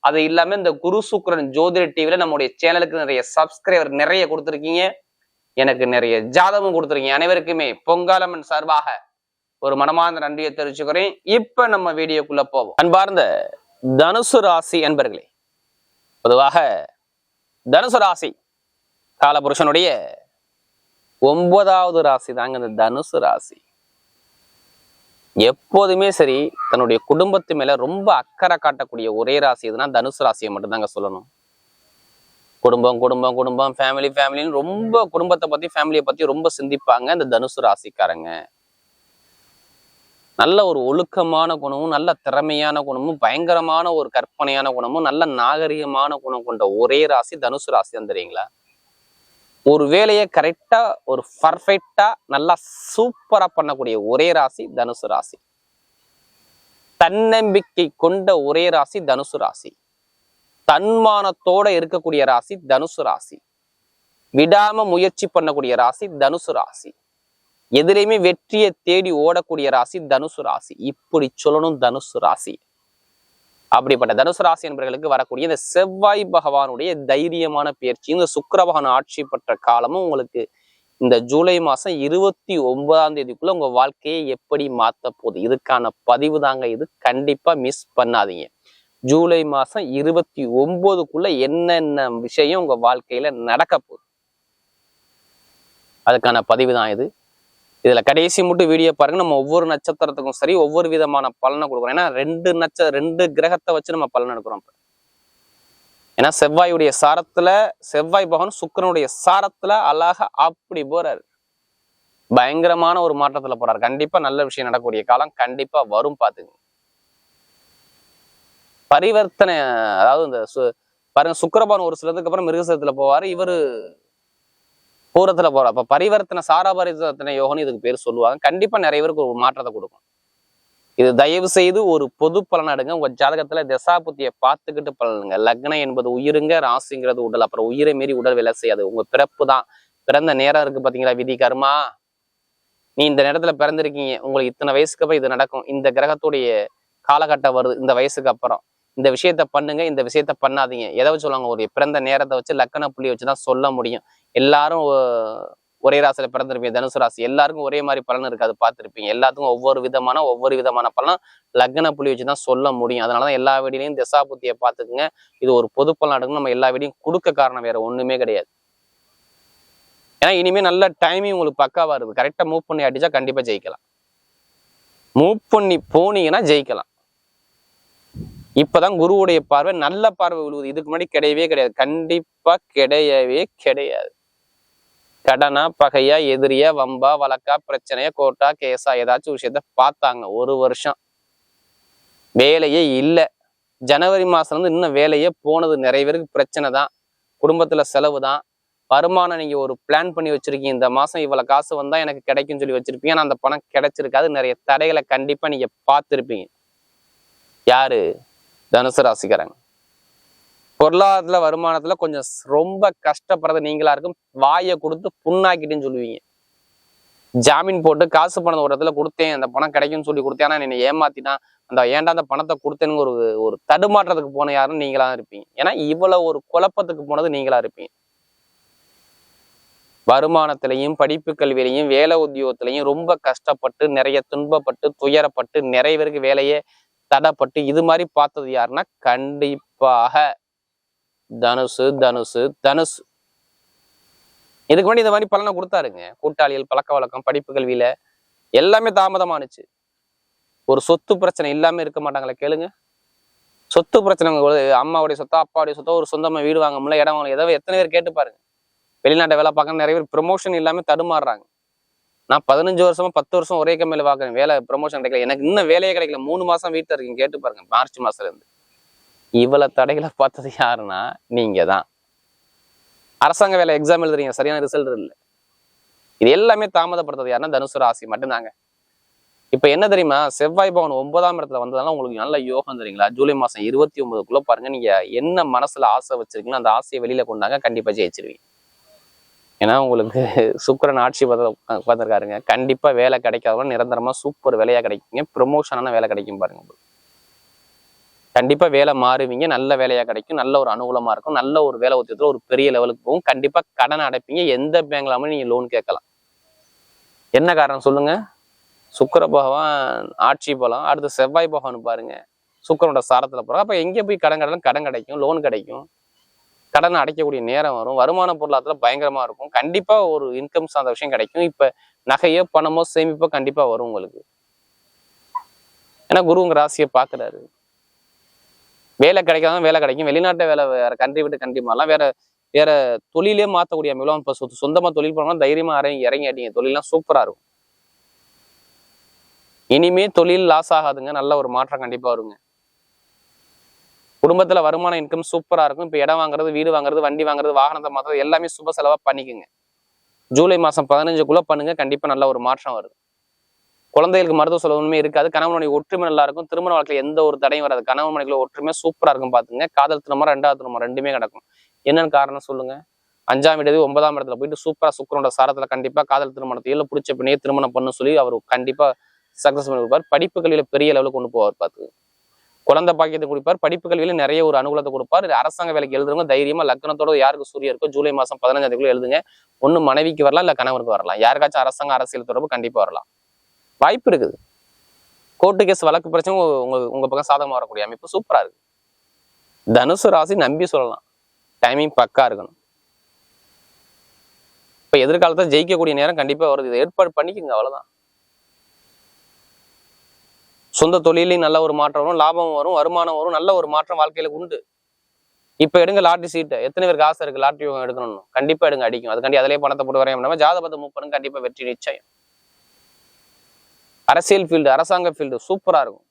அது இல்லாம இந்த குரு சுக்கரன் ஜோதிட டிவில நம்முடைய சேனலுக்கு நிறைய சப்ஸ்கிரைபர் நிறைய கொடுத்துருக்கீங்க. எனக்கு நிறைய ஜாதகம் கொடுத்துருக்கீங்க. அனைவருக்குமே பொங்காலம்மன் சார்பாக ஒரு மனமார்ந்த நன்றியை தெரிவிச்சுக்கிறேன். இப்ப நம்ம வீடியோக்குள்ள போவோம். அன்பார்ந்த தனுசு ராசி என்பர்களே பொதுவாக தனுசு ராசி காலபுருஷனுடைய ஒன்பதாவது ராசி தாங்க இந்த தனுசு ராசி. எப்போதுமே சரி தன்னுடைய குடும்பத்து மேல ரொம்ப அக்கறை காட்டக்கூடிய ஒரே ராசி எதுனா தனுசு ராசியை மட்டும்தாங்க சொல்லணும். குடும்பம் குடும்பம் குடும்பம் ஃபேமிலி ஃபேமிலின்னு ரொம்ப குடும்பத்தை பத்தி ஃபேமிலியை பத்தி ரொம்ப சிந்திப்பாங்க இந்த தனுசு ராசிக்காரங்க. நல்ல ஒரு ஒழுக்கமான குணமும் நல்ல திறமையான குணமும் பயங்கரமான ஒரு கற்பனையான குணமும் நல்ல நாகரிகமான குணம் கொண்ட ஒரே ராசி தனுசு ராசி தான் ஒரு வேலையை கரெக்டாக ஒரு பர்ஃபெக்டாக நல்லா சூப்பராக பண்ணக்கூடிய ஒரே ராசி தனுசு ராசி. தன்னம்பிக்கை கொண்ட ஒரே ராசி தனுசு ராசி. தன்மானத்தோட இருக்கக்கூடிய ராசி தனுசு ராசி. விடாம முயற்சி பண்ணக்கூடிய ராசி தனுசு ராசி. எதிலையுமே வெற்றியை தேடி ஓடக்கூடிய ராசி தனுசு ராசி. இப்படி சொல்லணும் தனுசு ராசி. அப்படிப்பட்ட தனுசு ராசி என்பவர்களுக்கு வரக்கூடிய இந்த செவ்வாய் பகவானுடைய தைரியமான பயிற்சி இந்த சுக்கிர பகவான் ஆட்சி பெற்ற காலமும் உங்களுக்கு இந்த ஜூலை மாசம் இருபத்தி ஒன்பதாம் தேதிக்குள்ள உங்க வாழ்க்கையை எப்படி மாத்த போகுது? இதுக்கான பதிவு தாங்க இது. கண்டிப்பா மிஸ் பண்ணாதீங்க. ஜூலை மாசம் இருபத்தி ஒன்பதுக்குள்ள என்னென்ன விஷயம் உங்க வாழ்க்கையில நடக்க போகுது? அதுக்கான பதிவு தான் இது. இதுல கடைசி மட்டும் வீடியோ பாருங்க. நம்ம ஒவ்வொரு நட்சத்திரத்துக்கும் சரி ஒவ்வொரு விதமான பலனை கொடுக்குறோம். ஏன்னா ரெண்டு நட்ச ரெண்டு கிரகத்தை வச்சு நம்ம பலன் எடுக்கிறோம். ஏன்னா செவ்வாயுடைய சாரத்துல செவ்வாய் பகவான் சுக்கிரனுடைய சாரத்துல அழகா அப்படி போறாரு. பயங்கரமான ஒரு மாற்றத்துல போறாரு. கண்டிப்பா நல்ல விஷயம் நடக்கக்கூடிய காலம் கண்டிப்பா வரும் பாத்துங்க பரிவர்த்தனை அதாவது இந்த சு- பாருங்க சுக்கரபான் ஒரு சிலதுக்கு அப்புறம் மிருகசத்துல போவாரு. இவரு பூரத்துல போற. அப்ப பரிவர்த்தனை சாரா பரிவர்த்தனை யோகம்னு இதுக்கு பேர் சொல்லுவாங்க. கண்டிப்பா நிறைய பேருக்கு ஒரு மாற்றத்தை கொடுக்கும். இது தயவு செய்து ஒரு பொது பலன் எடுங்க. உங்க ஜாதகத்துல தசாபுத்தியை பார்த்துக்கிட்டு பலனுங்க. லக்னம் என்பது உயிருங்க ராசிங்கிறது உடல். அப்புறம் உயிரை மீறி உடல் வேலை செய்யாது. உங்க பிறப்பு தான். பிறந்த நேரம் இருக்கு பாத்தீங்களா விதி கர்மா? நீ இந்த நேரத்துல பிறந்திருக்கீங்க. உங்களுக்கு இத்தனை வயசுக்கு அப்புறம் இது நடக்கும். இந்த கிரகத்துடைய காலகட்டம் வருது இந்த வயசுக்கு அப்புறம். இந்த விஷயத்த பண்ணுங்க இந்த விஷயத்த பண்ணாதீங்க. எதை வச்சு சொல்லுவாங்க? ஒரு பிறந்த நேரத்தை வச்சு லக்கண புள்ளி வச்சு தான் சொல்ல முடியும். எல்லாரும் ஒரே ராசியில பிறந்திருப்பீங்க. தனுசு ராசி. எல்லாருக்கும் ஒரே மாதிரி பலன் இருக்காது பார்த்துருப்பீங்க. எல்லாத்துக்கும் ஒவ்வொரு விதமான ஒவ்வொரு விதமான பலன் லக்ன புள்ளி வச்சு தான் சொல்ல முடியும். அதனாலதான் எல்லா வீடியிலையும் திசா புத்தியை பார்த்துக்குங்க. இது ஒரு பொது பலன் எடுக்கணும். நம்ம எல்லா வீடியும் கொடுக்க காரணம் வேற ஒண்ணுமே கிடையாது. ஏன்னா இனிமேல் நல்ல டைமிங் உங்களுக்கு பக்காவாக இருக்குது கரெக்டாக மூவ் பண்ணி அடிச்சா கண்டிப்பாக ஜெயிக்கலாம். மூவ் பண்ணி போனீங்கன்னா ஜெயிக்கலாம். இப்பதான் குருவுடைய பார்வை நல்ல பார்வை விழுவுது இதுக்கு முன்னாடி கிடையவே கிடையாது. கண்டிப்பா கிடையவே கிடையாது. கடனா பகையா எதிரியா வம்பா வழக்கா பிரச்சனையா கோர்ட்டா கேஸா ஏதாச்சும் விஷயத்த பார்த்தாங்க. ஒரு வருஷம். வேலையே இல்லை. ஜனவரி மாசம் இருந்து இன்னும் வேலையே போனது. நிறைய பேருக்கு பிரச்சனை தான். குடும்பத்துல செலவு தான். வருமானம் நீங்க ஒரு பிளான் பண்ணி வச்சிருக்கீங்க. இந்த மாசம் இவ்வளவு காசு வந்தா எனக்கு கிடைக்கும்னு சொல்லி வச்சிருப்பீங்க. ஆனா அந்த பணம் கிடைச்சிருக்காது. நிறைய தடைகளை கண்டிப்பா நீங்க பார்த்துருப்பீங்க. யாரு? தனுசு ராசிக்காரங்க. பொருளாதாரத்துல வருமானத்துல கொஞ்சம் ரொம்ப கஷ்டப்படுறது நீங்களா இருக்கும். வாயை கொடுத்து புண்ணாக்கிட்டுன்னு சொல்லுவீங்க. ஜாமீன் போட்டு காசு பணம் ஒரு இடத்துல கொடுத்தேன் அந்த பணம் கிடைக்கும்னு சொல்லி கொடுத்தேன். ஆனா என்னை ஏமாத்திட்டான் அந்த ஏன்டா அந்த பணத்தை கொடுத்தேன்னு ஒரு ஒரு தடுமாற்றத்துக்கு போன யாருன்னு நீங்களா தான் இருப்பீங்க. ஏன்னா இவ்வளவு ஒரு குழப்பத்துக்கு போனது நீங்களா இருப்பீங்க. வருமானத்திலையும் படிப்பு கல்வியிலையும் வேலை உத்தியோகத்திலையும் ரொம்ப கஷ்டப்பட்டு நிறைய துன்பப்பட்டு துயரப்பட்டு நிறைய பேருக்கு வேலையே தடைப்பட்டு இது மாதிரி பார்த்தது யாருன்னா கண்டிப்பாக தனுசு தனுசு தனுசு. இதுக்கு முன்னாடி இந்த மாதிரி பலனை கொடுத்தாருங்க. கூட்டாளிகள் பழக்க வழக்கம் படிப்பு கல்வியில எல்லாமே தாமதமானுச்சு. ஒரு சொத்து பிரச்சனை இல்லாம இருக்க மாட்டாங்களே கேளுங்க. சொத்து பிரச்சனை அம்மாவுடைய சொத்தோ அப்பாவுடைய சொத்தோ ஒரு சொந்தமா வீடு வாங்க முடியல இடம் வாங்கல ஏதோ எத்தனை பேர் கேட்டு பாருங்க. வெளிநாட்டை வேலை பார்க்க நிறைய பேர் ப்ரொமோஷன் இல்லாமல் தடுமாறுறாங்க. நான் பதினஞ்சு வருஷமா பத்து வருஷம் ஒரே கம்பெனில பார்க்குறேன் வேலை ப்ரொமோஷன் கிடைக்கல. எனக்கு இன்னும் வேலையே கிடைக்கல. மூணு மாசம் வீட்டில் இருக்கீங்க கேட்டு பாருங்க மார்ச் மாசத்துல இருந்து. தடைகளை பார்த்தது யாருன்னா நீங்கள் தான் அரசாங்க வேலை எக்ஸாம் எழுதுறீங்க. சரியான ரிசல்ட் இல்லை. இது எல்லாமே தாமதப்படுத்துறது யாருன்னா தனுசு ராசி மட்டும்தாங்க. இப்போ என்ன தெரியுமா? செவ்வாய் பவன் ஒன்பதாம் இடத்துல வந்ததால உங்களுக்கு நல்ல யோகம் தெரியுங்களா ஜூலை மாதம் இருபத்தி ஒன்பதுக்குள்ளே பாருங்க. நீங்கள் என்ன மனசில் ஆசை வச்சிருக்கீங்களோ அந்த ஆசையை வெளியில் கொண்டாங்க கண்டிப்பாக ஜெயிச்சிருவீங்க. ஏன்னா உங்களுக்கு சுக்கரன் ஆட்சி உட்காந்துருக்காருங்க கண்டிப்பாக வேலை கிடைக்காதவங்க நிரந்தரமாக சூப்பர் வேலையாக கிடைக்குங்க. ப்ரொமோஷனான வேலை கிடைக்கும் பாருங்க. உங்களுக்கு கண்டிப்பாக வேலை மாறுவீங்க. நல்ல வேலையாக கிடைக்கும். நல்ல ஒரு அனுகூலமாக இருக்கும். நல்ல ஒரு வேலை உத்தியத்துல ஒரு பெரிய லெவலுக்கு போகும். கண்டிப்பாக கடன் அடைப்பீங்க. எந்த பேங்க்லாமே நீங்கள் லோன் கேட்கலாம். என்ன காரணம் சொல்லுங்கள் சுக்கர பகவான் ஆட்சி பலம். அடுத்து செவ்வாய் பகவான் பாருங்க. சுக்கரனோட சாரத்தில் போகிறோம் அப்போ எங்கே போய் கடன் கடன் கடன் கிடைக்கும். லோன் கிடைக்கும். கடன் அடைக்கக்கூடிய நேரம் வரும். வருமான பொருளாதாரத்தில் பயங்கரமா இருக்கும். கண்டிப்பா ஒரு இன்கம் சார்ந்த விஷயம் கிடைக்கும். இப்ப நகையோ பணமோ சேமிப்போ கண்டிப்பா வரும் உங்களுக்கு. ஏன்னா குரு உங்கள் ராசியை பார்க்குறாரு வேலை கிடைக்காதான் வேலை கிடைக்கும். வெளிநாட்டு வேலை வேற கண்ட்ரி விட்டு கண்ட்ரி மாறலாம். வேற வேற தொழிலே மாத்தக்கூடிய அமைலாம் இப்ப சொ- சொந்தமா தொழில் பண்ணலாம் தைரியமா இறங்கி இறங்கி அடிங்க தொழிலாம் சூப்பரா இருக்கும். இனிமே தொழில் லாஸ் ஆகாதுங்க. நல்ல ஒரு மாற்றம் கண்டிப்பா வருங்க. குடும்பத்துல வருமான இன்கம் சூப்பரா இருக்கும். இப்ப இடம் வாங்குறது வீடு வாங்குறது வண்டி வாங்குறது வாகனத்தை மாற்றுறது எல்லாமே சுப செலவா பண்ணிக்கோங்க. ஜூலை மாசம் பதினஞ்சுக்குள்ளே பண்ணுங்கள் கண்டிப்பா நல்ல ஒரு மாற்றம் வருது. குழந்தைகளுக்கு மருத்துவ செலவுமே இருக்காது. கணவனுடைய ஒற்றுமை நல்லா இருக்கும். திருமண வாழ்க்கையில எந்த ஒரு தடையும் வராது. கணவன் மனைவிக்குள்ள ஒற்றுமை சூப்பரா இருக்கும் பார்த்துங்க காதல் திருமணம் ரெண்டாவது திருமணம் ரெண்டுமே கிடக்கும். என்னென்னு காரணம் சொல்லுங்க? அஞ்சாம் இடது ஒன்பதாம் இடத்துல போயிட்டு சூப்பரா சுக்கரோட சாரத்துல கண்டிப்பா காதல் திருமணத்தை இல்லை பிடிச்ச பின்னே திருமணம் பண்ண சொல்லி அவர் கண்டிப்பா சக்ஸஸ் பண்ணி கொடுப்பார் படிப்பு பெரிய லெவலுக்கு கொண்டு போவார் பார்த்து குழந்தை பாக்கியத்தை கொடுப்பார். படிப்பு கல்வியில நிறைய ஒரு அனுகூலத்தை கொடுப்பார். இது அரசாங்க வேலைக்கு எழுதுறவங்க தைரியமா லக்னத்தோட யாருக்கு சூரிய இருக்கோ ஜூலை மாசம் பதினஞ்சாம் தேதிக்குள்ள எழுதுங்க. ஒன்னு மனைவிக்கு வரலாம் இல்ல கணவருக்கு வரலாம். யாருக்காச்சும் அரசாங்க அரசியல் தொடர்பு கண்டிப்பா வரலாம். வாய்ப்பு இருக்குது. கோர்ட்டு கேஸ் வழக்கு பிரச்சனை உங்க உங்க- பக்கம் சாதகமா வரக்கூடிய அமைப்பு சூப்பரா இருக்கு. தனுசு ராசி நம்பி சொல்லலாம். டைமிங் பக்கா இருக்கணும். இப்ப எதிர்காலத்துல ஜெயிக்கக்கூடிய நேரம் கண்டிப்பா வருது. இதை ஏற்பாடு பண்ணிக்கோங்க அவ்வளவுதான். சொந்த தொழிலையும் நல்ல ஒரு மாற்றம் வரும் லாபம் வரும் வருமானம் வரும் நல்ல ஒரு மாற்றம் வாழ்க்கையில உண்டு. இப்போ எடுங்க லாட்ரி சீட்டை. எத்தனை பேருக்கு ஆசை இருக்கு லாட்டரி எடுக்கணும்னு? கண்டிப்பா எடுங்க அடிக்கும் அதுக்காண்டி அதிலே பணத்தை போட்டு வரையும் நம்ம ஜாதகத்தை மூவ் பண்ணுங்க கண்டிப்பா வெற்றி நிச்சயம். அரசியல் ஃபீல்டு அரசாங்க ஃபீல்டு சூப்பரா இருக்கும்.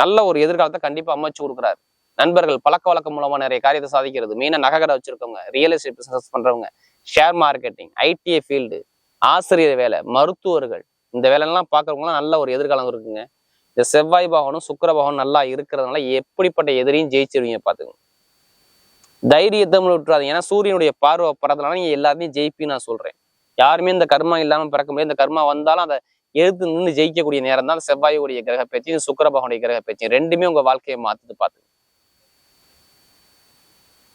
நல்ல ஒரு எதிர்காலத்தை கண்டிப்பா அமைச்சு கொடுக்குறாரு. நண்பர்கள் பழக்க வழக்கம் மூலமா நிறைய காரியத்தை சாதிக்கிறது. மெயினா நகைக்கடை வச்சிருக்கவங்க ரியல் எஸ்டேட் பிசினஸ் பண்றவங்க ஷேர் மார்க்கெட்டிங் ஐடிஐ ஃபீல்டு ஆசிரியர் வேலை மருத்துவர்கள் இந்த வேலையெல்லாம் பார்க்குறவங்களாம் நல்ல ஒரு எதிர்காலம் இருக்குங்க. இந்த செவ்வாய் பகவானும் சுக்கர பகவானும் நல்லா இருக்கிறதுனால எப்படிப்பட்ட எதிரியும் ஜெயிச்சிருவீங்க பாத்துக்கோங்க தைரியத்தை விட்டுறாதீங்க. ஏன்னா சூரியனுடைய பார்வை பறதுனால நீங்கள் எல்லாத்தையும் ஜெயிப்பின்னு நான் சொல்றேன். யாருமே இந்த கர்மா இல்லாம பிறக்க முடியாது. இந்த கர்மா வந்தாலும் அதை எதிர்த்து நின்று ஜெயிக்கக்கூடிய நேரம் தான் செவ்வாயுடைய கிரக பேச்சு சுக்கர பகவானுடைய கிரக பேச்சு ரெண்டுமே உங்க வாழ்க்கையை மாத்துது பார்த்து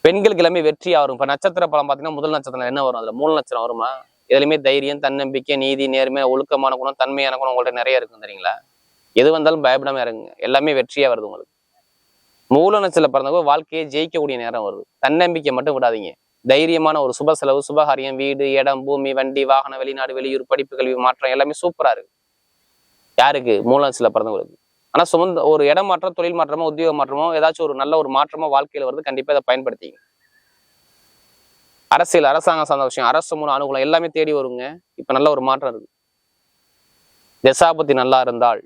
பெண்களுக்கு எல்லாமே வெற்றி வரும் இப்போ நட்சத்திர பலம் பாத்தீங்கன்னா முதல் நட்சத்திரம் என்ன வரும்? அதில் மூணு நட்சத்திரம் வருமா? இதுலயுமே தைரியம் தன்னம்பிக்கை நீதி நேர்மை ஒழுக்கமான குணம் தன்மையான குணம் உங்கள்கிட்ட நிறைய இருக்கும் தெரியுங்களா? எது வந்தாலும் பயப்படாம இறங்குங்க. எல்லாமே வெற்றியா வருது உங்களுக்கு. மூல நட்சத்திர பிறந்தவங்க வாழ்க்கையை ஜெயிக்கக்கூடிய நேரம் வருது. தன்னம்பிக்கை மட்டும் விடாதீங்க. தைரியமான ஒரு சுப செலவு சுபகாரியம் வீடு இடம் பூமி வண்டி வாகனம் வெளிநாடு வெளியூர் படிப்பு கல்வி மாற்றம் எல்லாமே சூப்பரா இருக்கு. யாருக்கு? மூல நட்சத்திர பிறந்தவங்களுக்கு. ஆனா சுமந்த ஒரு இடம் மாற்றம் தொழில் மாற்றமோ உத்தியோக மாற்றமோ ஏதாச்சும் ஒரு நல்ல ஒரு மாற்றமோ வாழ்க்கையில வருது. கண்டிப்பா இதை பயன்படுத்திங்க அரசியல் அரசாங்கம் சார்ந்த விஷயம் அரசு மூலம் அனுகூலம் எல்லாமே தேடி வருங்க. இப்ப நல்ல ஒரு மாற்றம் இருக்கு. தசாபதி நல்லா இருந்தால்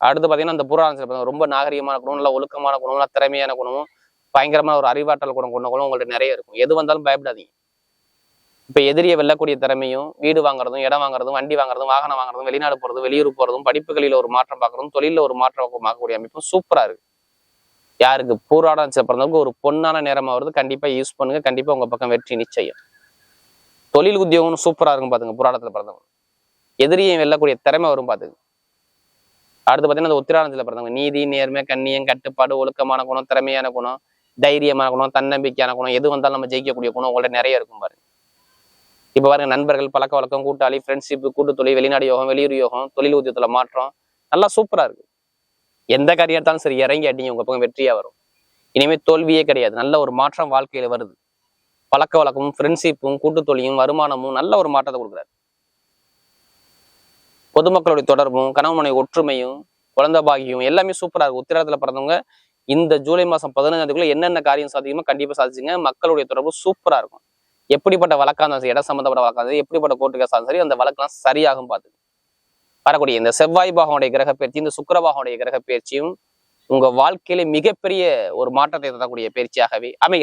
அடுத்து பாத்தீங்கன்னா அந்த புறாண ரொம்ப நாகரிகமான குணம் நல்ல ஒழுக்கமான குணம் நல்லா திறமையான குணமும் பயங்கரமான ஒரு அறிவாற்றல் குணம் கொண்ட குணம் உங்கள்கிட்ட நிறைய இருக்கும். எது வந்தாலும் பயப்படாதீங்க. இப்ப எதிரியை வெல்லக்கூடிய திறமையும் வீடு வாங்குறதும் இடம் வாங்குறதும் வண்டி வாங்குறதும் வாகனம் வாங்குறதும் வெளிநாடு போறதும் வெளியூர் போறதும் படிப்புகளில் ஒரு மாற்றம் பார்க்குறதும் தொழிலில் ஒரு மாற்றம் பார்க்கக்கூடிய அமைப்பும் சூப்பரா இருக்கு. யாருக்கு? பூராடம் பிறந்தவங்க ஒரு பொன்னான நேரமா வருது. கண்டிப்பா யூஸ் பண்ணுங்க. கண்டிப்பா உங்க பக்கம் வெற்றி நிச்சயம். தொழில் உத்தியோகம் சூப்பரா இருக்கும் பாத்துங்க பூராடத்தில் பிறந்தவங்க எதிரியை வெல்லக்கூடிய திறமை வரும் பாத்துங்க. அடுத்து பாத்தீங்கன்னா அந்த உத்திராடத்துல பிறந்தவங்க நீதி நேர்மை கண்ணியம் கட்டுப்பாடு ஒழுக்கமான குணம் திறமையான குணம் தைரியமான குணம் தன்னம்பிக்கையான குணம் எது வந்தாலும் நம்ம ஜெயிக்கக்கூடிய குணம் உங்கள்ட்ட நிறைய இருக்கும் பாருங்க. இப்ப பாருங்க நண்பர்கள் பழக்க வழக்கம் கூட்டாளி ஃப்ரெண்ட்ஷிப் கூட்டுத்தொழில் வெளிநாடு யோகம் வெளியூர் யோகம் தொழில் உத்தியத்தில் மாற்றம் நல்லா சூப்பரா இருக்கு. எந்த காரியம் எடுத்தாலும் சரி இறங்கி அடிங்க உங்க பக்கம் வெற்றியா வரும். இனிமேல் தோல்வியே கிடையாது. நல்ல ஒரு மாற்றம் வாழ்க்கையில வருது. பழக்க வழக்கமும் ஃப்ரெண்ட்ஷிப்பும் கூட்டுத்தொழியும் வருமானமும் நல்ல ஒரு மாற்றத்தை கொடுக்குறாரு. பொதுமக்களுடைய தொடர்பும் கணவன் மனைவி ஒற்றுமையும் குழந்தை பாகியும் எல்லாமே சூப்பராக இருக்கும் உத்திராடத்துல பிறந்தவங்க இந்த ஜூலை மாதம் பதினஞ்சாந்துக்குள்ளே என்னென்ன காரியம் சாதிக்குமோ கண்டிப்பாக சாதிச்சுங்க. மக்களுடைய தொடர்பு சூப்பராக இருக்கும். எப்படிப்பட்ட வழக்காக இருந்தாலும் சரி இடம் சம்மந்தப்பட்ட வழக்காக இருந்தாலும் எப்படிப்பட்ட கோர்ட்டுக்காக கேஸாலும் சரி அந்த வழக்கெல்லாம் சரியாகும் பார்த்து. வரக்கூடிய இந்த செவ்வாய் பாகனுடைய கிரக பயிற்சி இந்த சுக்கிர பாகனுடைய கிரக பயிற்சியும் உங்க வாழ்க்கையில மிகப்பெரிய ஒரு மாற்றத்தை தரக்கூடிய பயிற்சியாகவே அமைகிறது.